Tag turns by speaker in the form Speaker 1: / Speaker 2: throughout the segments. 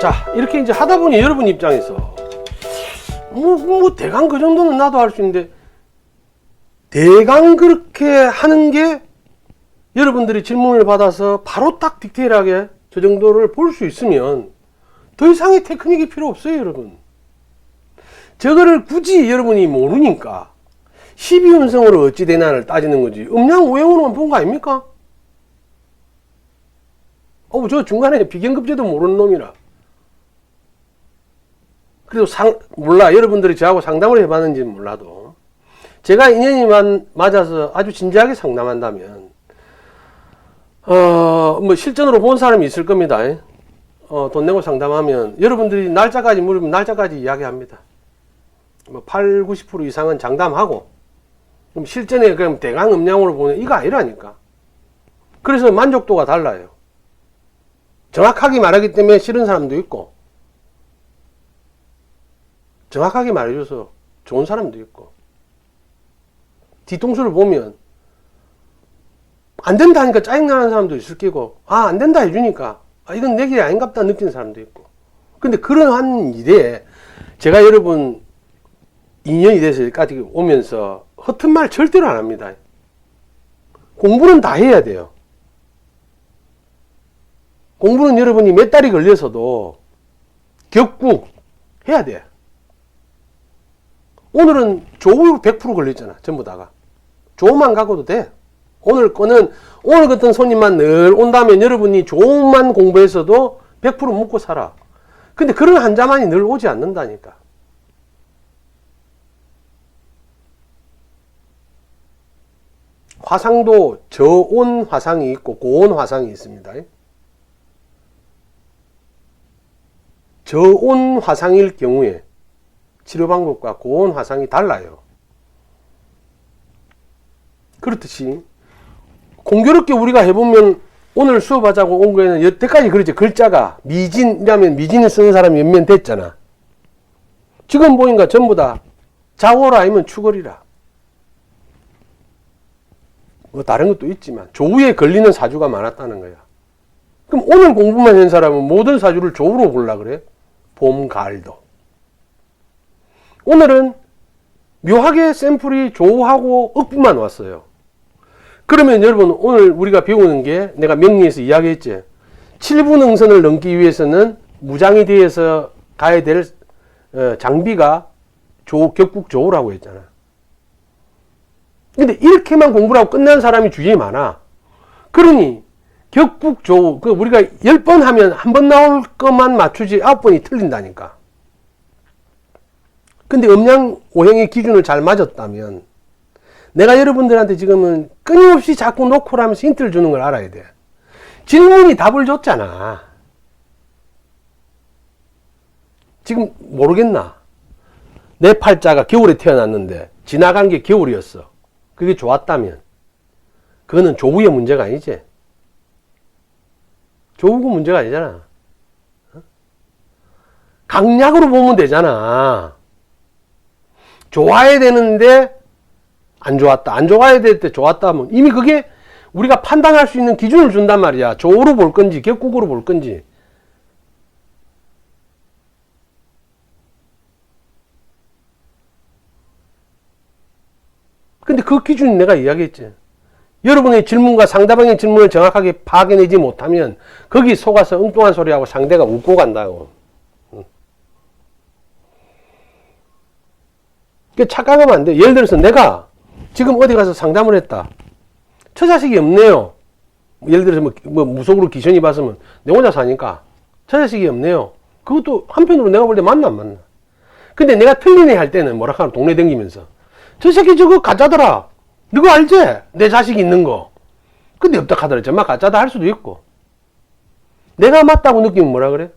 Speaker 1: 자 이렇게 이제 하다 보니 여러분 입장에서 뭐, 뭐 대강 그 정도는 나도 할 수 있는데 대강 그렇게 하는 게 여러분들이 질문을 받아서 바로 딱 디테일하게 저 정도를 볼 수 있으면 더 이상의 테크닉이 필요 없어요 여러분 저거를 굳이 여러분이 모르니까 12음성으로 어찌 되나를 따지는 거지 음량 오형으로만 본 거 아닙니까? 어, 저 중간에 비경급제도 모르는 놈이라. 그래도 상, 몰라. 여러분들이 저하고 상담을 해봤는지는 몰라도. 제가 인연이 만- 맞아서 아주 진지하게 상담한다면, 어, 뭐 실전으로 본 사람이 있을 겁니다. 어, 돈 내고 상담하면 여러분들이 날짜까지 물으면 날짜까지 이야기합니다. 뭐 8, 90% 이상은 장담하고, 그럼 실전에 그냥 대강 음량으로 보면 이거 아니라니까. 그래서 만족도가 달라요. 정확하게 말하기 때문에 싫은 사람도 있고, 정확하게 말해줘서 좋은 사람도 있고, 뒤통수를 보면, 안 된다 하니까 짜증나는 사람도 있을 끼고, 아, 안 된다 해주니까, 아, 이건 내 길이 아닌갑다 느끼는 사람도 있고. 근데 그러한 일에, 제가 여러분, 2년이 돼서 여기까지 오면서, 허튼 말 절대로 안 합니다. 공부는 다 해야 돼요. 공부는 여러분이 몇 달이 걸려서도 격국 해야 돼. 오늘은 조우 100% 걸렸잖아. 전부 다가. 조우만 가고도 돼. 오늘 거는 오늘 같은 손님만 늘 온다면 여러분이 조우만 공부해서도 100% 묵고 살아. 근데 그런 환자만이 늘 오지 않는다니까. 화상도 저온 화상이 있고 고온 화상이 있습니다. 저온 화상일 경우에 치료 방법과 고온 화상이 달라요. 그렇듯이 공교롭게 우리가 해보면 오늘 수업하자고 온 거에는 여태까지 그렇지 글자가 미진이라면 미진을 쓰는 사람이 몇 명 됐잖아. 지금 보니까 전부 다 자오라 아니면 추걸이라. 뭐 다른 것도 있지만 조우에 걸리는 사주가 많았다는 거야. 그럼 오늘 공부만 한 사람은 모든 사주를 조우로 볼라 그래? 봄, 가을도. 오늘은 묘하게 샘플이 조우하고 억부만 왔어요. 그러면 여러분 오늘 우리가 배우는 게 내가 명리에서 이야기했지. 7분 응선을 넘기 위해서는 무장이 되어서 가야 될 어, 장비가 조, 격국 조우라고 했잖아. 근데 이렇게만 공부를 하고 끝난 사람이 주위에 많아. 그러니 격국 조우 그 우리가 10번 하면 한 번 나올 것만 맞추지 9번이 틀린다니까. 근데 음량 오행의 기준을 잘 맞았다면 내가 여러분들한테 지금은 끊임없이 자꾸 하면서 힌트를 주는 걸 알아야 돼. 질문이 답을 줬잖아. 지금 모르겠나? 내 팔자가 겨울에 태어났는데 지나간 게 겨울이었어. 그게 좋았다면 그거는 조우의 문제가 아니지. 조우가 문제가 아니잖아. 어? 강약으로 보면 되잖아. 좋아야 되는데 안 좋았다. 안 좋아야 될 때 좋았다 하면 이미 그게 우리가 판단할 수 있는 기준을 준단 말이야. 조우로 볼 건지 격국으로 볼 건지. 근데 그 기준이 내가 이야기했지. 여러분의 질문과 상대방의 질문을 정확하게 파악해내지 못하면 거기 속아서 엉뚱한 소리하고 상대가 웃고 간다고. 그 착각하면 안 돼. 예를 들어서 내가 지금 어디 가서 상담을 했다. 처자식이 없네요. 예를 들어서 뭐, 뭐 무속으로 귀신이 봤으면 내 혼자 사니까 처자식이 없네요. 그것도 한편으로 내가 볼 때 맞나 안 맞나. 근데 내가 틀리네 할 때는 뭐라 하면 동네 댕기면서 저 새끼 저거 가짜더라. 너거 알지? 내 자식 있는 거. 근데 없다 하더라. 정말 가짜다 할 수도 있고. 내가 맞다고 느끼면 뭐라 그래?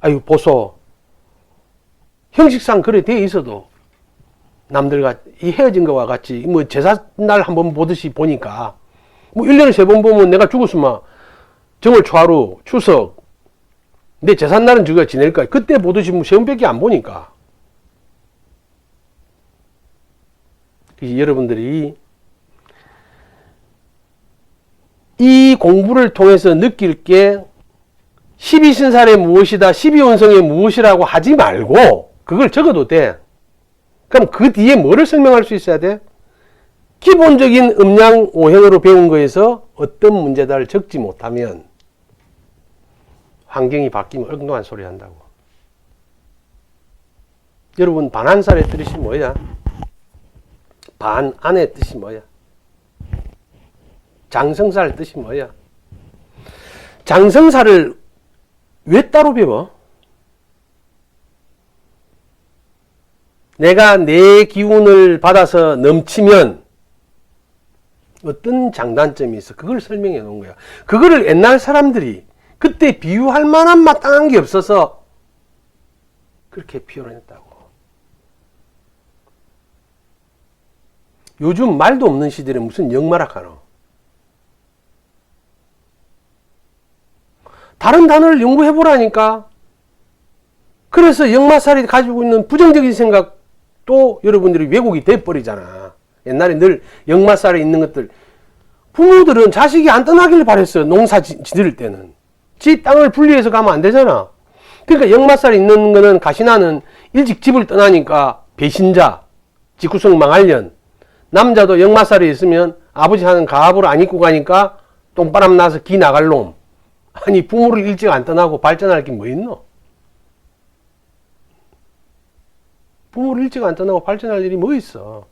Speaker 1: 아유, 보소. 형식상 그래 돼 있어도 남들과 이 헤어진 거와 같이 뭐 제삿날 한 번 보듯이 보니까 뭐 1년에 세 번 보면 내가 죽었으면 정월 초하루 추석 내 제삿날은 저거 지낼 거야. 그때 보듯이 뭐세 번밖에 안 보니까. 여러분들이 이 공부를 통해서 느낄 게 12신살의 무엇이다, 12원성의 무엇이라고 하지 말고 그걸 적어도 돼. 그럼 그 뒤에 뭐를 설명할 수 있어야 돼? 기본적인 음양 오행으로 배운 거에서 어떤 문제다를 적지 못하면 환경이 바뀌면 엉뚱한 소리 한다고. 여러분 반한살의 뜻이 뭐야? 반 안의 뜻이 뭐야? 장성살 뜻이 뭐야? 장성살을 왜 따로 배워? 내가 내 기운을 받아서 넘치면 어떤 장단점이 있어? 그걸 설명해 놓은 거야. 그거를 옛날 사람들이 그때 비유할 만한 마땅한 게 없어서 그렇게 표현했다고. 요즘 말도 없는 시대에 무슨 역말학 하노? 다른 단어를 연구해 보라니까. 그래서 역마살이 가지고 있는 부정적인 생각 도 여러분들이 왜곡이 돼 버리잖아. 옛날에 늘 역마살에 있는 것들 부모들은 자식이 안 떠나길 바랬어요. 농사 지- 지을 때는. 지 땅을 분리해서 가면 안 되잖아. 그러니까 역마살이 있는 거는 가시나는 일찍 집을 떠나니까 배신자, 직구성 망할년. 남자도 역마살이 있으면 아버지 하는 가압을 안 입고 가니까 똥바람 나서 기 나갈 놈. 아니 부모를 일찍 안 떠나고 발전할 게 뭐 있노? 부모를 일찍 안 떠나고 발전할 일이 뭐 있어?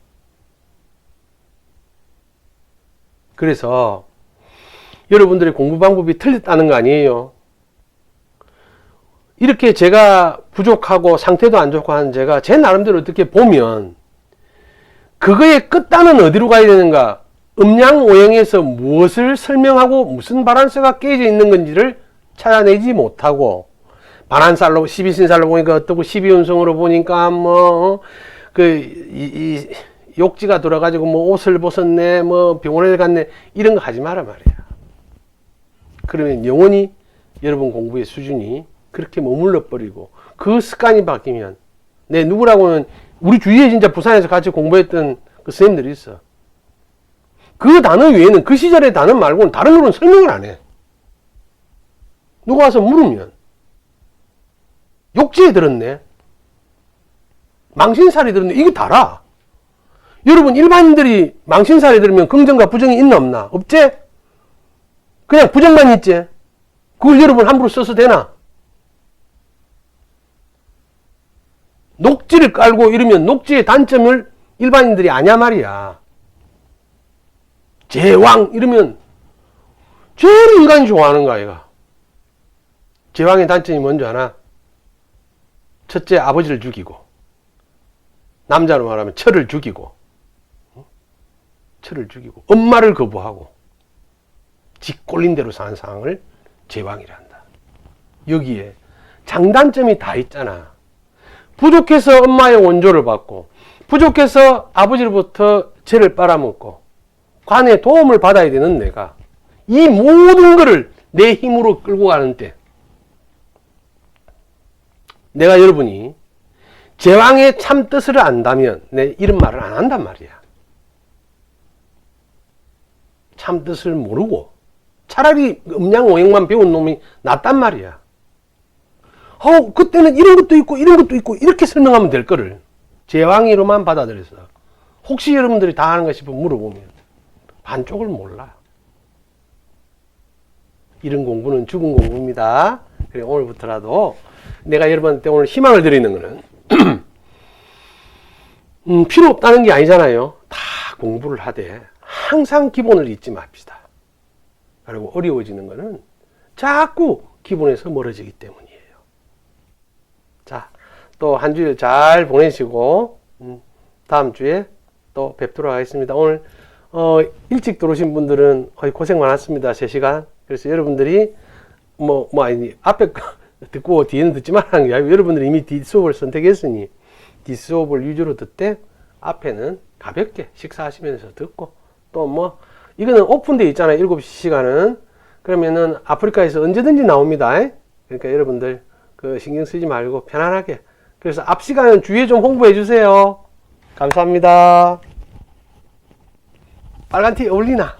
Speaker 1: 그래서 여러분들의 공부 방법이 틀렸다는 거 아니에요. 이렇게 제가 부족하고 상태도 안 좋고 하는 제가 제 나름대로 어떻게 보면 그거의 끝단은 어디로 가야 되는가? 음양 오행에서 무엇을 설명하고 무슨 바란스가 깨져 있는 건지를 찾아내지 못하고 반한살로 12신살로 보니까 어떻고 12운성으로 보니까 뭐그 이, 이 욕지가 돌아가지고 뭐 옷을 벗었네 뭐 병원에 갔네 이런 거 하지 마라 말이야. 그러면 영원히 여러분 공부의 수준이 그렇게 머물러 버리고 그 습관이 바뀌면 내 누구라고는 우리 주위에 진짜 부산에서 같이 공부했던 그 선생님들이 있어. 그 단어 외에는 그 시절의 단어 말고는 다른 거는 설명을 안 해. 누가 와서 물으면 욕지에 들었네. 망신살이 들었네. 이게 다라. 여러분 일반인들이 망신살이 들으면 긍정과 부정이 있나 없나? 없지? 그냥 부정만 있지? 그걸 여러분 함부로 써서 되나? 녹지를 깔고 이러면 녹지의 단점을 일반인들이 아냐 말이야. 제왕 이러면 제일 인간이 좋아하는 거야, 얘가. 제왕의 단점이 뭔지 아나? 첫째, 아버지를 죽이고. 남자로 말하면 철을 죽이고. 어? 철을 죽이고. 엄마를 거부하고. 지 꼴린 대로 사는 상황을 제왕이라 한다. 여기에 장단점이 다 있잖아. 부족해서 엄마의 원조를 받고, 부족해서 아버지로부터 죄를 빨아먹고, 관의 도움을 받아야 되는 내가, 이 모든 것을 내 힘으로 끌고 가는 때, 내가 여러분이 제왕의 참 뜻을 안다면 내 이런 말을 안 한단 말이야. 참 뜻을 모르고 차라리 음양 오행만 배운 놈이 낫단 말이야. 어, 그때는 이런 것도 있고 이런 것도 있고 이렇게 설명하면 될 거를 제왕이로만 받아들여서 혹시 여러분들이 다 아는 가 싶으면 물어보면 반쪽을 몰라. 이런 공부는 죽은 공부입니다. 그래 오늘부터라도 내가 여러분한테 오늘 희망을 드리는 거는 음, 필요 없다는 게 아니잖아요. 다 공부를 하되 항상 기본을 잊지 맙시다. 그리고 어려워지는 거는 자꾸 기본에서 멀어지기 때문이에요. 자, 또 한 주일 잘 보내시고 음, 다음 주에 또 뵙도록 하겠습니다. 오늘 어, 일찍 들어오신 분들은 거의 고생 많았습니다. 3시간. 그래서 여러분들이 뭐, 뭐, 아니, 앞에 거 듣고 뒤에는 듣지 말라는 게 아니고 여러분들이 이미 뒷 수업을 선택했으니 뒷 수업을 위주로 듣되 앞에는 가볍게 식사하시면서 듣고 또 뭐, 이거는 오픈되어 있잖아요. 7시 시간은. 그러면은 아프리카에서 언제든지 나옵니다. 그러니까 여러분들 그 신경 쓰지 말고 편안하게. 그래서 앞 시간은 주위에 좀 홍보해 주세요. 감사합니다. 빨간 티 어울리나?